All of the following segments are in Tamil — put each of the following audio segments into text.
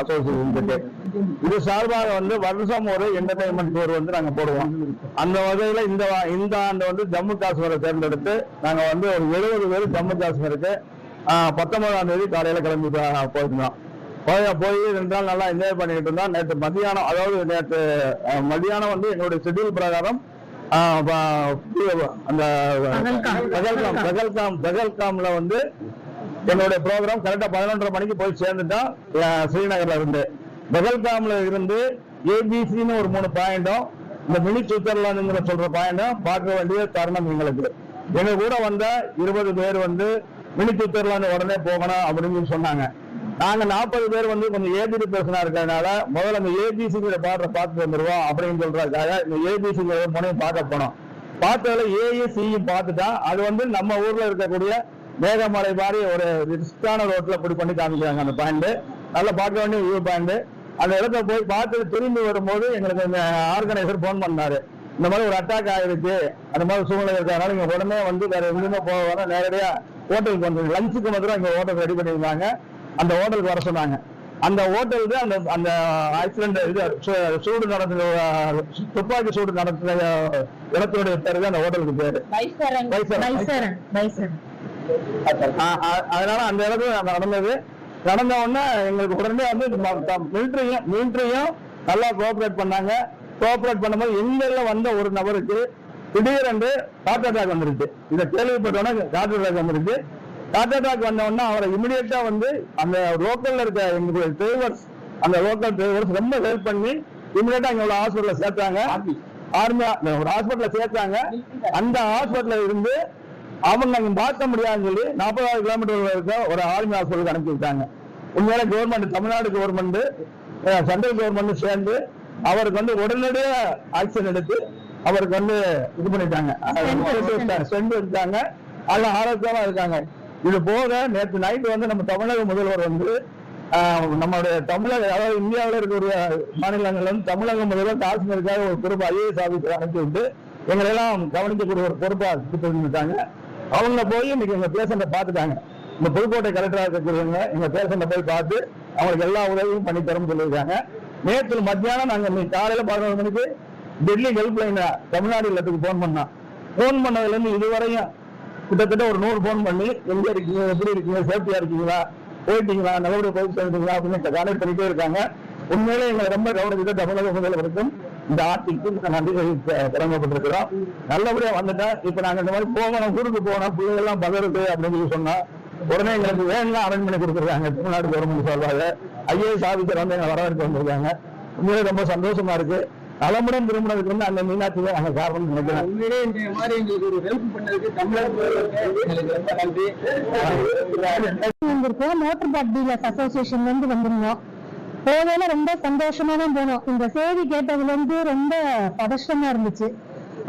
அசோசியேஷன் இருக்கு இது சார்பாக வந்து வருஷம் ஒரு என்டர்டைன்மெண்ட் டூர் வந்து நாங்க போடுவோம். அந்த வகையில இந்த இந்த ஆண்டு வந்து ஜம்மு காஷ்மீரை தேர்ந்தெடுத்து நாங்க வந்து ஒரு எழுபது பேர் ஜம்மு காஷ்மீருக்கு பத்தொன்பதாம் தேதி காலையில கிளம்பி போயிருந்தோம். போய் போய் ரெண்டு நாள் நல்லா என்ஜாய் பண்ணிட்டு இருந்தோம். நேற்று மதியானம் அதாவது நேற்று மதியானம் வந்து எங்களுடைய ஷெட்யூல் பிரகாரம் அந்த பகல்காம் பகல்காம் பகல்காம்ல வந்து என்னுடைய ப்ரோக்ராம் கரெக்டா பதினொன்றரை மணிக்கு போய் சேர்ந்துட்டோம் ஸ்ரீநகர்ல இருந்து. பகல்காம்ல இருந்து ஏபிசின்னு ஒரு மூணு பாயிண்டும் இந்த மினி சுவிட்சர்லாந்துங்கிற சொல்ற பாயிண்டும் பார்க்க வேண்டிய தருணம் எங்களுக்கு. எங்க கூட வந்த இருபது பேர் வந்து மினி சுவிட்சர்லாந்து உடனே போகணும் அப்படின்னு சொன்னாங்க. நாங்க நாற்பது பேர் வந்து கொஞ்சம் ஏபிடி பர்சனா இருக்கிறதுனால முதல்ல அந்த ஏபிசிங்கிற பாடலை பார்த்து வந்துருவோம் அப்படின்னு சொல்றதுக்காக இந்த ஏபிசிங்கிற முனையும் பார்க்க போனோம். பார்த்ததுல ஏஏசியும் சியும் பார்த்துட்டா அது வந்து நம்ம ஊர்ல இருக்கக்கூடிய மேகமலை மாதிரி ஒரு ரிஸ்கான ரோட்ல இப்படி பண்ணி காமிக்கிறாங்க அந்த பாயிண்ட் நல்லா பார்க்க வேண்டிய வியூ பாயிண்ட் அந்த இடத்த போய் பார்த்து திரும்பி வரும்போது எங்களுக்கு இந்த ஆர்கனைசர் ஃபோன் பண்ணாரு. இந்த மாதிரி ஒரு அட்டாக் ஆயிருக்கு. அந்த மாதிரி சூழ்நிலை இருக்கிறதுனால இங்க உடனே வந்து வேற எங்கேயுமே போக வேணாம். நேரடியா ஹோட்டலுக்கு வந்து லஞ்சுக்கு மாத்திரம் இங்க ஹோட்டல் ரெடி பண்ணியிருந்தாங்க. அந்த ஹோட்டலுக்கு வர சொன்னாங்க. அந்த ஹோட்டலுக்கு அந்த அந்த ஆக்சிடென்ட் இது சூடு நடந்த துப்பாக்கி சூடு நடந்த இடத்துடைய பேரு அந்த ஹோட்டலுக்கு பேரு. அதனால அந்த இடத்துல நடந்தது. நடந்த உடனே எங்களுக்கு உடனே வந்து மிலிட்டரியும் மிலிட்டரியும் நல்லா கோஆபரேட் பண்ணாங்க. கோஆபரேட் பண்ணும்போது எங்கெல்ல வந்த ஒரு நபருக்கு திடீரென்று ஹார்ட் அட்டாக் வந்துருச்சு. இதை கேள்விப்பட்டோன்னே ஹார்ட் அட்டாக் வந்துருச்சு. ஹார்ட் அட்டாக் வந்த உடனே அவரை இமிடியேட்டா வந்து அந்த லோக்கல்ல இருக்க எங்களுடைய டிரைவர்ஸ் அந்த லோக்கல் டிரைவர்ஸ் ரொம்ப ஹெல்ப் பண்ணி இமிடியேட்டா எங்க ஹாஸ்பிட்டல்ல சேர்த்தாங்க. ஆர்மி. ஒரு ஹாஸ்பிட்டல்ல சேர்த்தாங்க. அந்த ஹாஸ்பிட்டல்ல இருந்து அவங்க அங்க பார்க்க முடியாதுன்னு சொல்லி நாற்பதாயிரம் கிலோமீட்டர் இருக்க ஒரு ஆர்மி ஹாஸ்பிட்டலுக்கு அனுப்பி விட்டாங்க. உண்மையில government Tamil Nadu government central government சேர்ந்து அவருக்கு வந்து உடனடியா ஆக்ஷன் எடுத்து அவருக்கு வந்து இது பண்ணிட்டாங்க. சென்று எடுத்தாங்க. அதுல ஆரோக்கியமா இருக்காங்க. இது போக நேற்று நைட்டு வந்து நம்ம தமிழக முதல்வர் வந்து நம்மளுடைய தமிழக அதாவது இந்தியாவில் இருக்கக்கூடிய மாநிலங்கள்ல வந்து தமிழக முதல்வர் காஷ்மீருக்காக ஒரு பொறுப்பு ஐஏஎஸ் ஆபீசர் அனுப்பி விட்டு எங்களை எல்லாம் கவனிக்கக்கூடிய ஒரு பொறுப்பா கொடுத்துருந்துட்டாங்க அவங்க போய் இன்னைக்கு எங்க பேஷண்ட்டை பார்த்துட்டாங்க. இந்த புதுக்கோட்டை கலெக்டராக இருக்கக்கூடியவங்க எங்க பேஷண்ட்டை போய் பார்த்து அவங்களுக்கு எல்லா உதவியும் பண்ணி தரும் சொல்லியிருக்காங்க. நேற்று மத்தியானம் நாங்க இன்னைக்கு காலையில பதினொரு மணிக்கு டெல்லி ஹெல்ப் லைன் தமிழ்நாடு இல்லத்துக்கு போன் பண்ணோம். போன் பண்ணதுல இருந்து இதுவரையும் கிட்டத்தட்ட ஒரு நூறு போன் பண்ணி எங்க இருக்கீங்க எப்படி இருக்கீங்க சேஃப்டியா இருக்கீங்களா போயிட்டீங்களா நல்லபடியா போயிட்டு இருக்கீங்களா அப்படின்னு கான்டாக்ட் பண்ணிட்டே இருக்காங்க. உண்மையிலே எங்களை ரொம்ப கவனிச்சுட்டு தமிழக முதல்வருக்கும் இந்த ஆட்சிக்கும் நாங்க நன்றி தெரிவிக்க கடமைப்பட்டிருக்கிறோம் நல்லபடியா வந்துட்டேன் இப்ப நாங்க இந்த மாதிரி போகணும் ஊருக்கு போகணும் பிள்ளைங்க எல்லாம் பதறுது அப்படின்னு சொல்லி சொன்னா உடனே எங்களுக்கு வேன்லாம் அரேஞ்ச் பண்ணி கொடுத்துருக்காங்க. தமிழ்நாடு கவர்மெண்ட் சார்பாக ஐஏஎஸ் ஆபீசர் வந்து எங்களை வரவேற்க வந்திருக்காங்க. உண்மையிலே ரொம்ப சந்தோஷமா இருக்கு. நலமுடன் திரும்பினதுக்கு வந்து அந்த மீனாட்சி தான் நாங்க காரணம் நினைக்கிறேன். உண்மையிலே இந்த மாதிரி எங்களுக்கு ஒரு ஹெல்ப் பண்ணதுக்கு தமிழ்நாடு வந்திருக்கோம் மோட்டர் பார்க் டீலர்ஸ் அசோசியேஷன்ல இருந்து வந்திருந்தோம். போவேல ரொம்ப சந்தோஷமா தான் போனோம். இந்த செய்தி கேட்டதுல இருந்து ரொம்ப பதஷ்டமா இருந்துச்சு.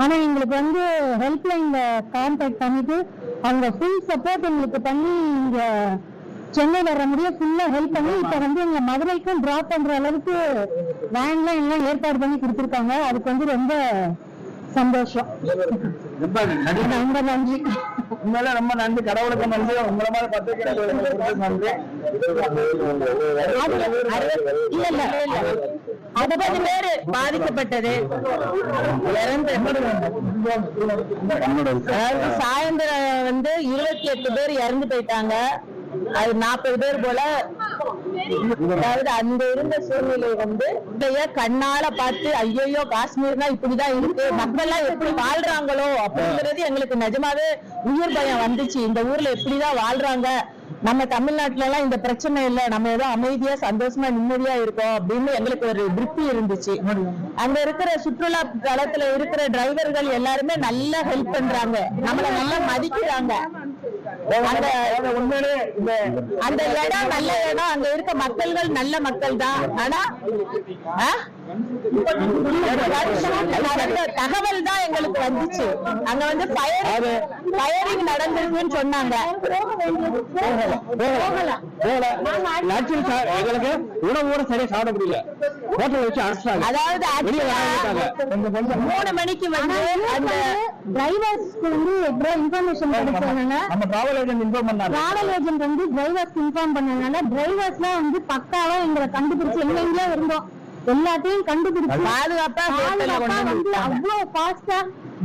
ஆனா எங்களுக்கு வந்து ஹெல்ப் லைன்ல கான்டாக்ட் பண்ணிட்டு அவங்க ஃபுல் சப்போர்ட் எங்களுக்கு பண்ணி இங்க சென்னை வர முடியும் ஃபுல்லா ஹெல்ப் பண்ணி இப்ப வந்து எங்க மதுரைக்கும் டிராப் பண்ற அளவுக்கு வேன்லாம் எல்லாம் ஏற்பாடு பண்ணி கொடுத்துருக்காங்க. அதுக்கு வந்து ரொம்ப சந்தோஷம். ரொம்ப நன்றி. ரொம்ப நன்றி. உண்மையிலே ரொம்ப நன்றி. கடவுளுக்கு நன்றி. உங்களை மாதிரி பத்திரிகை நன்றி. இல்ல இல்ல. அறுபது பேரு பாதிக்கப்பட்டது. அதாவது சாயந்தரம் வந்து இருபத்தி எட்டு பேர் இறந்து போயிட்டாங்க. அது நாற்பது பேர் போல அதாவது அந்த இருந்த சூழ்நிலை வந்து இதைய கண்ணால பார்த்து ஐயோ காஷ்மீர்னா இப்படிதான் இருக்கு. மக்கள் எல்லாம் எப்படி வாழ்றாங்களோ அப்படிங்கிறது எங்களுக்கு நிஜமாவே உயிர் பயம் வந்துச்சு. இந்த ஊர்ல எப்படிதான் வாழ்றாங்க? நம்ம தமிழ்நாட்டுல எல்லாம் இந்த பிரச்சனை இல்ல. நம்ம ஏதோ அமைதியா சந்தோஷமா நிம்மதியா இருக்கோம் அப்படின்னு எங்களுக்கு ஒரு திருப்தி இருந்துச்சு. அங்க இருக்கிற சுற்றுலா தளத்துல இருக்கிற டிரைவர்கள் எல்லாருமே நல்லா ஹெல்ப் பண்றாங்க. நம்மள நல்லா மதிக்கிறாங்க. உண்மையிலே அந்த இடம் நல்ல இடம் அங்க இருக்க மக்கள்கள் நல்ல மக்கள் தான் ஆனா தகவல் தான் எங்களுக்கு வந்துச்சு. அங்க வந்து ஃபயரிங் நடந்திருக்குன்னு சொன்னாங்க. எங்களுக்கு உணவு கூட சரியா சாப்பிட முடியல. ஹோட்டல் வச்சு அடிச்சாங்க அதாவது மூணு மணிக்கு வந்து அந்த டிரைவர்ஸ்க்கு வந்து எவ்வளவு இன்ஃபர்மேஷன் கிடைச்சதுனால நம்ம டிராவல் ஏஜென்ட் இன்ஃபார்ம் பண்ணாங்க. டிராவல் ஏஜென்ட் வந்து டிரைவர்ஸ் இன்ஃபார்ம் பண்ணதுனால டிரைவர்ஸ்லாம் வந்து பக்காவா எங்களை கண்டுபிடிச்சு எங்க எங்கேயோ இருந்தோம். எல்லாத்தையும் கண்டுபிடிச்சு பாதுகாப்பா வந்து அவ்வளவு ஃபாஸ்டா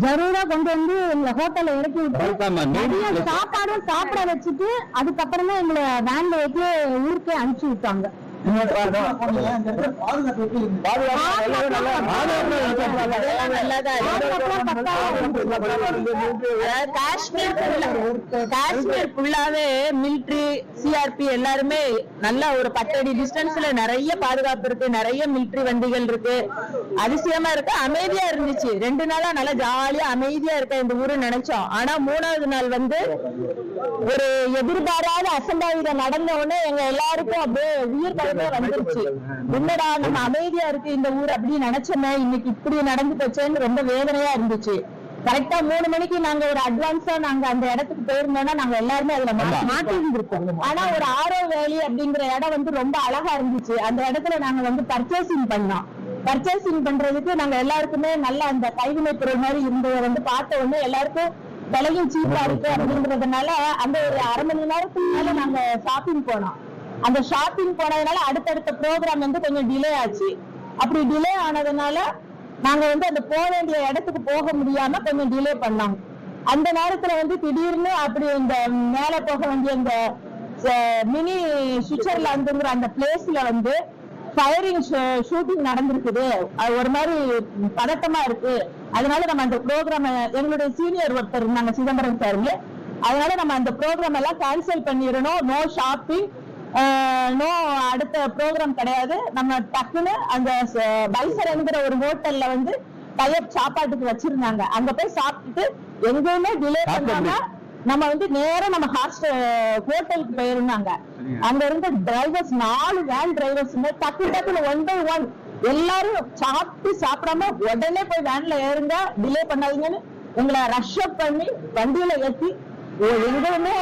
ஜரூரா கொண்டு வந்து எங்களை ஹோட்டல்ல இறக்கி விட்டு சாப்பாடும் சாப்பிட வச்சுட்டு அதுக்கப்புறம் தான் எங்களை வேன்ல ஏற்றி ஊருக்கே அனுப்பிச்சு விட்டாங்க. காஷ்மீர் ஃபுல்லாவே மிலிட்ரி சிஆர்பி எல்லாருமே நல்ல ஒரு பத்தடி டிஸ்டன்ஸ்ல நிறைய பாதுகாப்பு இருக்கு நிறைய மிலிட்ரி வண்டிகள் இருக்கு. அதிசயமா இருக்கு. அமைதியா இருந்துச்சு. ரெண்டு நாளா நல்லா ஜாலியா அமைதியா இருக்க இந்த ஊரு நினைச்சோம். ஆனா மூணாவது நாள் வந்து ஒரு எதிர்பாராத அசம்பாவிதம் நடந்த உடனே எங்க எல்லாருக்கும் அப்படியே உயிர் பயமே வந்துருச்சு. என்னடா நம்ம அமைதியா இருக்கு இந்த ஊர் அப்படின்னு நினைச்சோமே இன்னைக்கு இப்படி நடந்து போச்சேன்னு ரொம்ப வேதனையா இருந்துச்சு. கரெக்டா மூணு மணிக்கு நாங்க ஒரு அட்வான்ஸா நாங்க அந்த இடத்துக்கு போயிருந்தோம்னா நாங்க எல்லாருமே அதுல மாட்டி இருந்திருப்போம் ஆனா ஒரு ஆரோ வேலி அப்படிங்கிற இடம் வந்து ரொம்ப அழகா இருந்துச்சு. அந்த இடத்துல நாங்க வந்து பர்ச்சேசிங் பண்ணோம். பர்ச்சேசிங் பண்றதுக்கு நாங்க எல்லாருக்குமே நல்ல அந்த கைவினை பொருள் மாதிரி இருந்ததை வந்து பார்த்த உடனே எல்லாருக்கும் விலையும் சீப்பா இருக்கு அப்படின்றதுனால அந்த ஒரு அரை மணி நேரத்துக்கு மேல நாங்க ஷாப்பிங் போனோம். அந்த ஷாப்பிங் போனதுனால அடுத்தடுத்த ப்ரோக்ராம் வந்து கொஞ்சம் டிலே ஆச்சு. அப்படி டிலே ஆனதுனால நாங்க வந்து அந்த போக வேண்டிய இடத்துக்கு போக முடியாம கொஞ்சம் டிலே பண்ணோம் அந்த நேரத்துல வந்து திடீர்னு அப்படி இந்த மேல போக வேண்டிய இந்த மினி சுவிட்சர்லாந்துங்கிற அந்த பிளேஸ்ல வந்து ஃபயரிங் ஷூட்டிங் நடந்திருக்குது. அது ஒரு மாதிரி பதட்டமா இருக்கு. அதனால நம்ம அந்த ப்ரோக்ராம் எங்களுடைய சீனியர் ஒருத்தர் இருந்தாங்க சிதம்பரம் சார்ல அதனால நம்ம அந்த ப்ரோக்ராம் எல்லாம் கேன்சல் பண்ணிடணும். நோ ஷாப்பிங் நோ அடுத்த ப்ரோக்ராம் கிடையாது. நம்ம டக்குன்னு அந்த பைசரங்கிற ஒரு ஹோட்டல்ல வந்து டயப் சாப்பாட்டுக்கு வச்சிருந்தாங்க. அங்க போய் சாப்பிட்டுட்டு எங்கேயுமே டிலே பண்ணாம நம்ம வந்து நேரா நம்ம ஹாஸ்டல் ஹோட்டலுக்கு போயிருந்தாங்க. அங்க இருந்த டிரைவர்ஸ் நாலு வேன் டிரைவர்ஸ் டக்கு டக்குன்னு ஒன் பை ஒன் எல்லாரும் சாப்பிட்டு சாப்பிடாம உடனே போய் வேன்ல ஏறுங்க டிலே பண்ணாதீங்கன்னு எங்களை ரஷ் அப் பண்ணி வண்டியில ஏத்தி எங்கேயுமே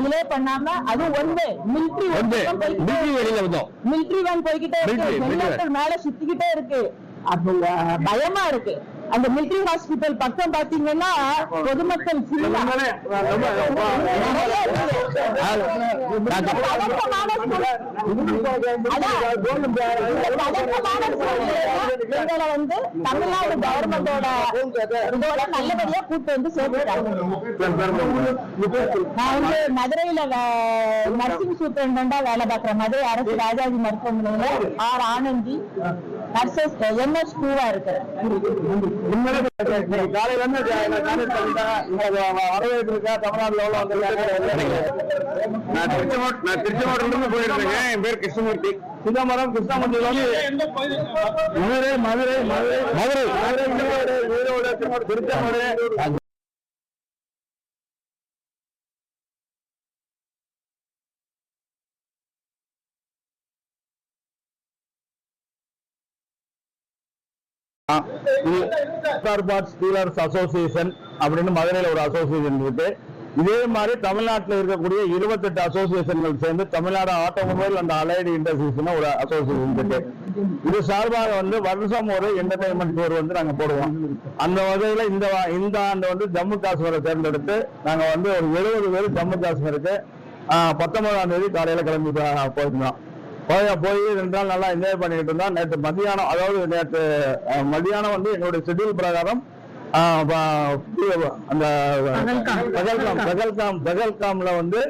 டிலே பண்ணாம அதுவும் ஒன் வே மிலிட்ரி மிலிட்ரி வெளியில வந்தோம். மிலிட்ரி வேன் போய்கிட்டே இருக்கு. மேல சுத்திக்கிட்டே இருக்கு. அப்ப பயமா இருக்கு. அந்த மிலிட்ரி ஹாஸ்பிட்டல் பக்கம் பாத்தீங்கன்னா பொதுமக்கள் எங்களை வந்து தமிழ்நாடு கவர்மெண்டோட இதோட நல்லபடியா கூட்டு வந்து சேர்த்துட்டாங்க நான் வந்து மதுரையில நர்சிங் சூப்பரண்டா வேலை பார்க்கிறேன் மதுரை அரசு ராஜாஜி மருத்துவமனையில ஆர் ஆனந்தி நர்சஸ் எம்எஸ் டூவா இருக்கிறேன் காலையில இருந்து வரவேற்பிருக்கா தமிழ்நாட்டுல எவ்வளவு நான் திருச்செங்கோட் நான் திருச்செங்கோட்டுல இருந்து போயிட்டு இருக்கேன் என் பேர் கிருஷ்ணமூர்த்தி சிதம்பரம் கிருஷ்ணமூர்த்தியில வந்து Madurai Madurai Madurai Madurai Madurai Erode Erode Tiruchengode spare parts dealers association அப்படின்னு மதுரையில ஒரு அசோசியேஷன் இருக்கு. இதே மாதிரி தமிழ்நாட்டில் இருக்கக்கூடிய இருபத்தெட்டு அசோசியேஷன்கள் சேர்ந்து தமிழ்நாடு ஆட்டோமொபைல் அண்ட் அலைடு இண்டஸ்ட்ரீஸ்னு ஒரு அசோசியேஷன் இருக்கு. இது சார்பாக வந்து வருஷம் ஒரு என்டர்டைன்மெண்ட் டூர் வந்து நாங்க போடுவோம். அந்த வகையில் இந்த இந்த ஆண்டு வந்து ஜம்மு காஷ்மீரை தேர்ந்தெடுத்து நாங்க வந்து ஒரு எழுபது பேர் ஜம்மு காஷ்மீருக்கு பத்தொன்பதாம் தேதி காலையில கிளம்பி போயிருந்தோம். போய் போய் ரெண்டு நாள் நல்லா என்ஜாய் பண்ணிட்டு இருந்தோம் நேற்று மதியானம் அதாவது நேற்று மதியானம் வந்து எங்களுடைய ஷெட்யூல் பிரகாரம் அந்த பெகல்காம். பெகல்காம் பெகல்காம்ல வந்து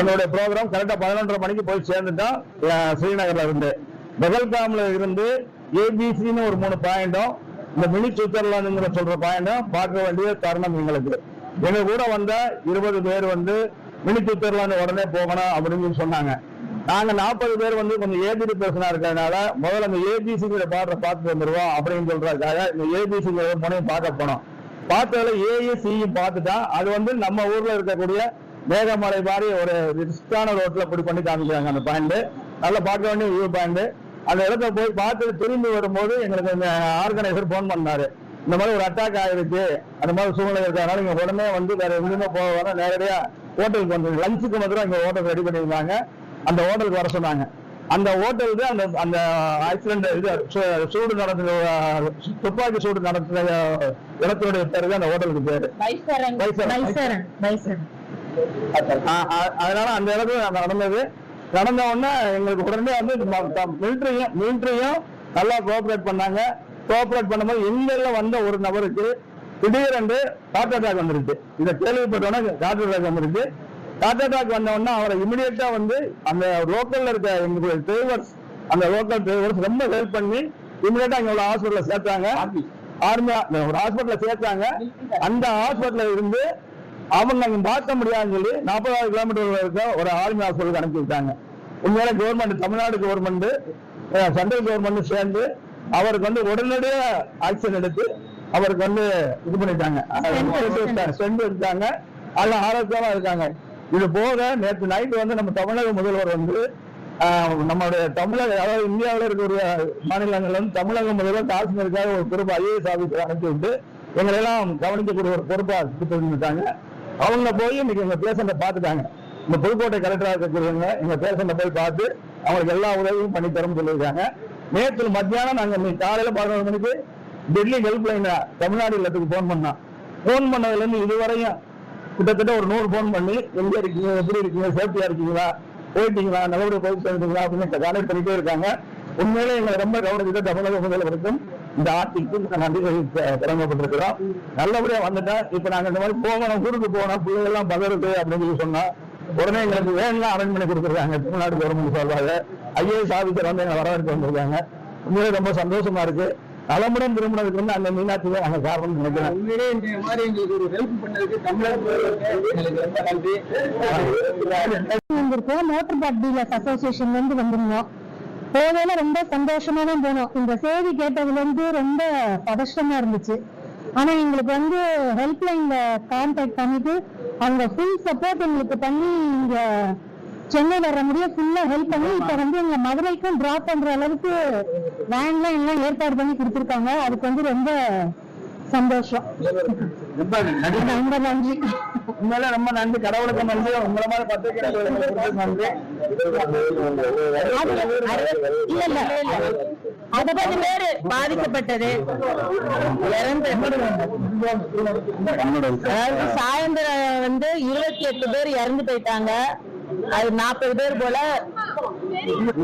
என்னுடைய ப்ரோக்ராம் கரெக்டா பதினொன்றரை மணிக்கு போய் சேர்ந்துட்டோம் ஸ்ரீநகர்ல இருந்து. பெகல்காம்ல இருந்து ஏபிசின்னு ஒரு மூணு பாயிண்டும் இந்த மினி சுவிட்சர்லாந்துங்கிற சொல்ற பாயிண்டும் பார்க்க வேண்டிய தருணம் எங்களுக்கு. எங்க கூட வந்த இருபது பேர் வந்து மினி சுவிட்சர்லாந்து உடனே போகணும் அப்படின்னு சொன்னாங்க. நாங்க நாற்பது பேர் வந்து கொஞ்சம் ஏபிடி பர்சனா இருக்கிறதுனால முதல்ல அந்த ஏபிசிங்கிற பாட்டை பார்த்து வந்துருவோம் அப்படின்னு சொல்றதுக்காக இந்த ஏபிசிங்கிற முனையும் பார்க்க போனோம். பார்த்ததுல ஏயும் சியும் e, e பார்த்துட்டா அது வந்து நம்ம ஊர்ல இருக்கக்கூடிய மேகமலை மாதிரி ஒரு ரிஸ்கான ரோட்ல இப்படி பண்ணி காமிக்கிறாங்க அந்த பாயிண்ட். நல்லா பார்க்க வேண்டிய வியூ பாயிண்ட். அந்த இடத்த போய் பார்த்துட்டு திரும்பி வரும்போது எங்களுக்கு இந்த ஆர்கனைசர் ஃபோன் பண்ணாரு. இந்த மாதிரி ஒரு அட்டாக் ஆயிருக்கு. அந்த மாதிரி சூழ்நிலை இருக்கிறதுனால இங்க உடனே வந்து வேற எங்கேயுமே போக வர நேரடியா ஹோட்டலுக்கு வந்து லஞ்சுக்கு மாத்திரம் இங்க ஹோட்டல் ரெடி பண்ணியிருந்தாங்க. அந்த ஹோட்டலுக்கு வர சொன்னாங்க. அந்த ஹோட்டலுக்கு அந்த அந்த ஆக்சிடென்ட் இது சூடு நடந்த துப்பாக்கி சூடு நடந்த இடத்துடைய பேரு தான் அந்த ஹோட்டலுக்கு பேரு. அதனால அந்த இடத்துல நடந்தது. நடந்த உடனே எங்களுக்கு உடனே வந்து மிலிட்டரியும் மிலிட்டரியும் நல்லா கோஆபரேட் பண்ணாங்க. கோஆபரேட் பண்ணும்போது எங்கெல்ல வந்த ஒரு நபருக்கு திடீரென்று ஹார்ட் அட்டாக் வந்துருச்சு. இதை கேள்விப்பட்டோன்னே ஹார்ட் அட்டாக் வந்துருச்சு. ஹார்ட் அட்டாக் வந்த உடனே அவரை இமிடியேட்டா வந்து அந்த லோக்கல்ல இருக்க எங்களுடைய டிரைவர்ஸ் அந்த லோக்கல் டிரைவர்ஸ் ரொம்ப ஹெல்ப் பண்ணி இமிடியேட்டா எங்க ஹாஸ்பிட்டல்ல சேர்த்தாங்க. ஆர்மி ஒரு ஹாஸ்பிட்டல்ல சேர்த்தாங்க. அந்த ஹாஸ்பிட்டல்ல இருந்து அவங்க அங்க பார்க்க முடியாதுன்னு சொல்லி நாற்பதாயிரம் கிலோமீட்டர் இருக்க ஒரு ஆர்மி ஹாஸ்பிட்டலுக்கு அனுப்பி விட்டாங்க. உண்மையில government Tamil Nadu government central government சேர்ந்து அவருக்கு வந்து உடனடியா ஆக்ஷன் எடுத்து அவருக்கு வந்து இது பண்ணிட்டாங்க. ஸ்டெண்ட் எடுத்தாங்க. அதெல்லாம் ஆரோக்கியமா இருக்காங்க. இது போக நேற்று நைட் வந்து நம்ம தமிழக முதல்வர் வந்து நம்மளுடைய தமிழக அதாவது இந்தியாவில் இருக்கக்கூடிய மாநிலங்கள் வந்து தமிழக முதல்வர் காஷ்மீருக்காக ஒரு பொறுப்பு ஐஏஎஸ் ஆஃபீஸர் அனுப்பி விட்டு எங்களை எல்லாம் கவனிக்கக்கூடிய ஒரு பொறுப்பா கொடுத்துருந்துட்டாங்க அவங்க போய் இன்னைக்கு எங்க பேஷண்ட்டை பார்த்துட்டாங்க. இந்த புதுக்கோட்டை கலெக்டரா இருக்கக்கூடியவங்க எங்க பேஷண்ட போய் பார்த்து அவங்களுக்கு எல்லா உதவியும் பண்ணி தரும் சொல்லியிருக்காங்க. நேற்று மத்தியானம் நாங்க இன்னைக்கு காலையில பதினொரு மணிக்கு டெல்லி ஹெல்ப் லைன் தமிழ்நாடு இல்லத்துக்கு போன் பண்ணோம். போன் பண்ணதுல இருந்து இதுவரையும் கிட்டத்தட்ட ஒரு நூறு போன் பண்ணி எங்க இருக்கீங்க எப்படி இருக்கீங்க சேஃப்டியா இருக்கீங்களா போயிட்டீங்களா நல்லபடியா போய் சேர்ந்துங்களா அப்படின்னு கான்டாக்ட் பண்ணிட்டே இருக்காங்க. உண்மையிலே எங்களை ரொம்ப கவனிச்சுட்டு தமிழக முதல்வருக்கும் இந்த ஆட்சிக்கு நன்றி தெரிவிக்க கடமைப்பட்டிருக்கிறோம் நல்லபடியா வந்துட்டா இப்ப நாங்க இந்த மாதிரி போகணும் ஊருக்கு போகணும் பிள்ளைகள்லாம் பதறுது அப்படின்னு சொல்லி சொன்னா உடனே எங்களுக்கு வேன்லாம் அரேஞ்ச் பண்ணி கொடுத்துருக்காங்க தமிழ்நாடு கவர்மெண்ட் சார்பாக. ஐஏஎஸ் ஆபீசர் வந்து எங்களை வரவேற்க வந்திருக்காங்க. உண்மையிலே ரொம்ப சந்தோஷமா இருக்கு. நலமுடன் திரும்பினதுக்கு வந்து அந்த மீனாட்சி தான் நாங்க காரணம் நினைக்கிறேன் உண்மையிலே இந்த மாதிரி எங்களுக்கு ஒரு ஹெல்ப் பண்ணதுக்கு வந்திருக்கோம் மோட்டர் பார்க் டீலர்ஸ் அசோசியேஷன்ல இருந்து வந்திருந்தோம். போகையில ரொம்ப சந்தோஷமா தான் போனோம். இந்த செய்தி கேட்டதுல இருந்து ரொம்ப பதஷ்டமா இருந்துச்சு. ஆனா எங்களுக்கு வந்து ஹெல்ப் லைன்ல கான்டாக்ட் பண்ணிட்டு அவங்க ஃபுல் சப்போர்ட் எங்களுக்கு பண்ணி இங்க சென்னை வர முடிய ஃபுல்லா ஹெல்ப் பண்ணி இப்ப வந்து எங்க மதுரைக்கும் டிராப் பண்ற அளவுக்கு வேன்லாம் எல்லாம் ஏற்பாடு பண்ணி கொடுத்துருக்காங்க. அதுக்கு வந்து ரொம்ப சந்தோஷம். ரொம்ப நன்றி. உண்மையிலே ரொம்ப நன்றி. கடவுளுக்கு நன்றி. உங்களை மாதிரி பத்திரிகை நன்றி. இல்ல இல்ல. அறுபது பேரு பாதிக்கப்பட்டது. சாயந்தரம் வந்து இருபத்தி எட்டு பேர் இறந்து போயிட்டாங்க. அது நாற்பது பேர் போல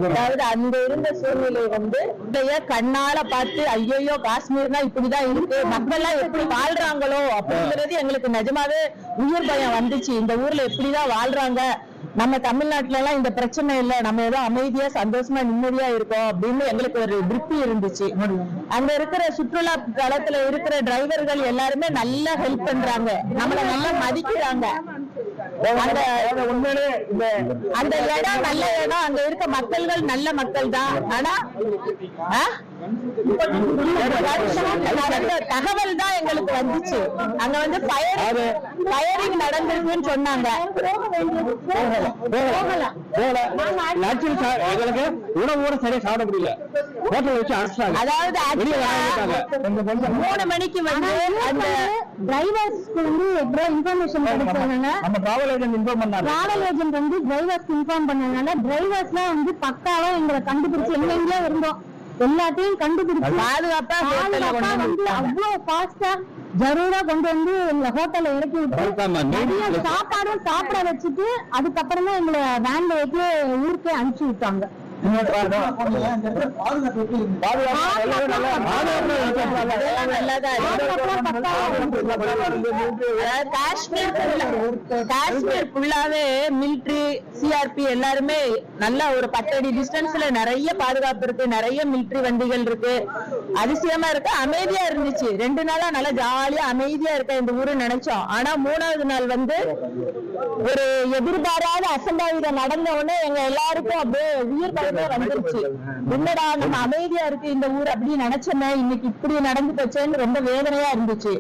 அதாவது அந்த இருந்த சூழ்நிலை வந்து இதைய கண்ணால பார்த்து ஐயோ காஷ்மீர்னா இப்படிதான் இருக்கு. மக்கள் எல்லாம் எப்படி வாழ்றாங்களோ அப்படிங்கிறது எங்களுக்கு நிஜமாவே உயிர் பயம் வந்துச்சு. இந்த ஊர்ல எப்படிதான் வாழ்றாங்க? நம்ம தமிழ்நாட்டுல எல்லாம் இந்த பிரச்சனை இல்ல. நம்ம ஏதோ அமைதியா சந்தோஷமா நிம்மதியா இருக்கோம் அப்படின்னு எங்களுக்கு ஒரு திருப்தி இருந்துச்சு. அங்க இருக்கிற சுற்றுலா தளத்துல இருக்கிற டிரைவர்கள் எல்லாருமே நல்லா ஹெல்ப் பண்றாங்க. நம்மள நல்லா மதிக்கிறாங்க. அந்த இடம் நல்ல இடம் அங்க இருக்க மக்கள்கள் நல்ல மக்கள் தான் ஆனா தகவல் தான் எங்களுக்கு வந்துச்சு. அங்க வந்து ஃபயர் ஃபயரிங் நடந்திருக்குன்னு சொன்னாங்க. எங்களுக்கு உணவு கூட சரியா சாப்பிட முடியல. ஹோட்டல் வச்சு அனுப்பிச்சாங்க அதாவது மூணு மணிக்கு வந்து அந்த டிரைவர்ஸ்க்கு வந்து எவ்வளவு இன்ஃபர்மேஷன் கிடைச்சதுனால நம்ம டிராவல் ஏஜென்ட் இன்ஃபார்ம் பண்ணாங்க. டிராவல் ஏஜென்ட் வந்து டிரைவர்ஸ்க்கு இன்ஃபார்ம் பண்ணதுனால டிரைவர்ஸ்லாம் வந்து பக்காவா எங்களை கண்டுபிடிச்சு எங்கெங்கயோ இருந்தோம். எல்லாத்தையும் கண்டுபிடிச்சு பாதுகாப்பா பாதுகாப்பா கொண்டு வந்து அவ்வளவு ஃபாஸ்டா ஜரூரா கொண்டு வந்து எங்களை ஹோட்டல்ல இறக்கி விட்டு சாப்பாடும் சாப்பிட வச்சுட்டு அதுக்கப்புறம் தான் எங்களை வேன்ல ஏற்றி ஊருக்கே அனுப்பிச்சு விட்டாங்க. காஷ்மீர் ஃபுல்லாவே மிலிட்ரி சிஆர்பி எல்லாருமே நல்ல ஒரு பத்தடி டிஸ்டன்ஸ்ல நிறைய பாதுகாப்பு இருக்கு. நிறைய மிலிட்ரி வண்டிகள் இருக்கு. அதிசயமா இருக்கு. அமைதியா இருந்துச்சு. ரெண்டு நாளா நல்லா ஜாலியா அமைதியா இருக்க இந்த ஊரு நினைச்சோம். ஆனா மூணாவது நாள் வந்து ஒரு எதிர்பாராத அசம்பாவிதம் நடந்த உடனே எங்க எல்லாருக்கும் அப்படியே உயிர் பயமே வந்துருச்சு. என்னடா நம்ம அமைதியா இருக்கு இந்த ஊர் அப்படி நினைச்சோமே இன்னைக்கு இப்படி நடந்து போச்சேன்னு ரொம்ப வேதனையா இருந்துச்சு.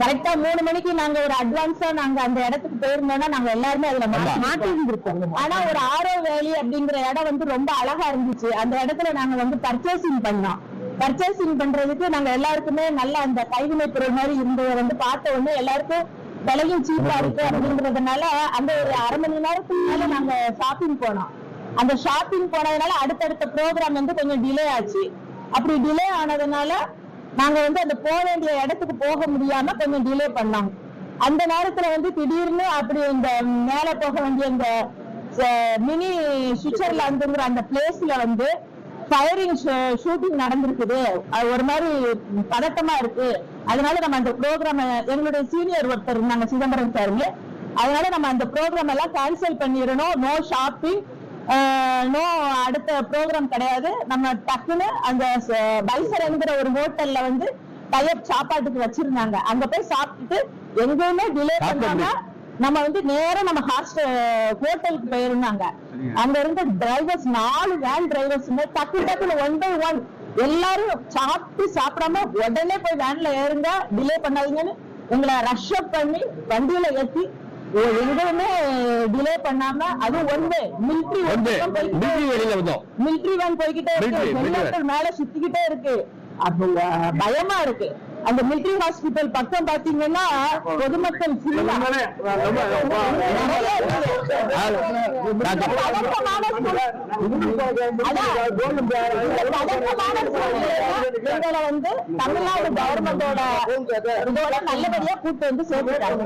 கரெக்டா மூணு மணிக்கு நாங்க ஒரு அட்வான்ஸா நாங்க அந்த இடத்துக்கு போயிருந்தோம்னா நாங்க எல்லாருமே அதுல மாட்டி இருந்திருக்கோம் ஆனா ஒரு ஆரோ வேலி அப்படிங்கிற இடம் வந்து ரொம்ப அழகா இருந்துச்சு. அந்த இடத்துல நாங்க வந்து பர்ச்சேசிங் பண்ணோம். பர்ச்சேசிங் பண்றதுக்கு நாங்க எல்லாருக்குமே நல்ல அந்த கைவினை பொருள் மாதிரி இருந்ததை வந்து பார்த்த உடனே எல்லாருக்கும் விலையும் சீப்பா இருக்கு அப்படிங்கறதுனால அந்த ஒரு அரை மணி நேரத்துக்கு மேல நாங்க ஷாப்பிங் போனோம். அந்த ஷாப்பிங் போனதுனால அடுத்தடுத்த ப்ரோக்ராம் வந்து கொஞ்சம் டிலே ஆச்சு. அப்படி டிலே ஆனதுனால நாங்க வந்து அந்த போக வேண்டிய இடத்துக்கு போக முடியாம கொஞ்சம் டிலே பண்ணோம். அந்த நேரத்துல வந்து திடீர்னு அப்படி இந்த மேல போக வேண்டிய இந்த மினி சுவிட்சர்லாந்துங்கிற அந்த பிளேஸ்ல வந்து ஃபயரிங் ஷூட்டிங் நடந்திருக்குது. அது ஒரு மாதிரி பதட்டமா இருக்கு. அதனால நம்ம அந்த ப்ரோக்ராம் எங்களுடைய சீனியர் ஒருத்தர் இருந்தாங்க சிதம்பரம் சாருங்க அதனால நம்ம அந்த ப்ரோக்ராம் எல்லாம் கேன்சல் பண்ணிடணும். நோ ஷாப்பிங் நோ அடுத்த ப்ரோக்ராம் கிடையாது. நம்ம டக்குன்னு அந்த பைசரங்கிற ஒரு ஹோட்டல்ல வந்து டைப் சாப்பாட்டுக்கு வச்சிருந்தாங்க. அங்க போய் சாப்பிட்டுட்டு எங்கேயுமே டிலே பண்ணாம நம்ம வந்து நேரா நம்ம ஹாஸ்டல் ஹோட்டலுக்கு போயிருந்தாங்க. அங்க இருந்த டிரைவர்ஸ் நாலு வேன் டிரைவர்ஸ் டக்கு டக்குன்னு ஒன் பை ஒன் எல்லாரும் சாப்பிட்டு சாப்பிடாம உடனே போய் வேன்ல ஏறுங்க டிலே பண்ணாதீங்கன்னு உங்களை ரஷ் அப் பண்ணி வண்டியில ஒ- எங்கேயுமே டிலே பண்ணாம அது ஒண்ணு மிலிட்ரி வந்து வெளியில வந்தோம். மிலிட்ரி வேன் போய்கிட்டே இருக்கு. ஹெலிகாப்டர் மேல சுத்திக்கிட்டே இருக்கு. அப்ப பயமா இருக்கு. அந்த மிலிட்ரி ஹாஸ்பிட்டல் பக்கம் பாத்தீங்கன்னா பொதுமக்கள் எங்களை வந்து தமிழ்நாடு கவர்மெண்டோட இதோட நல்லபடியா கூட்டு வந்து சேர்த்துட்டாங்க.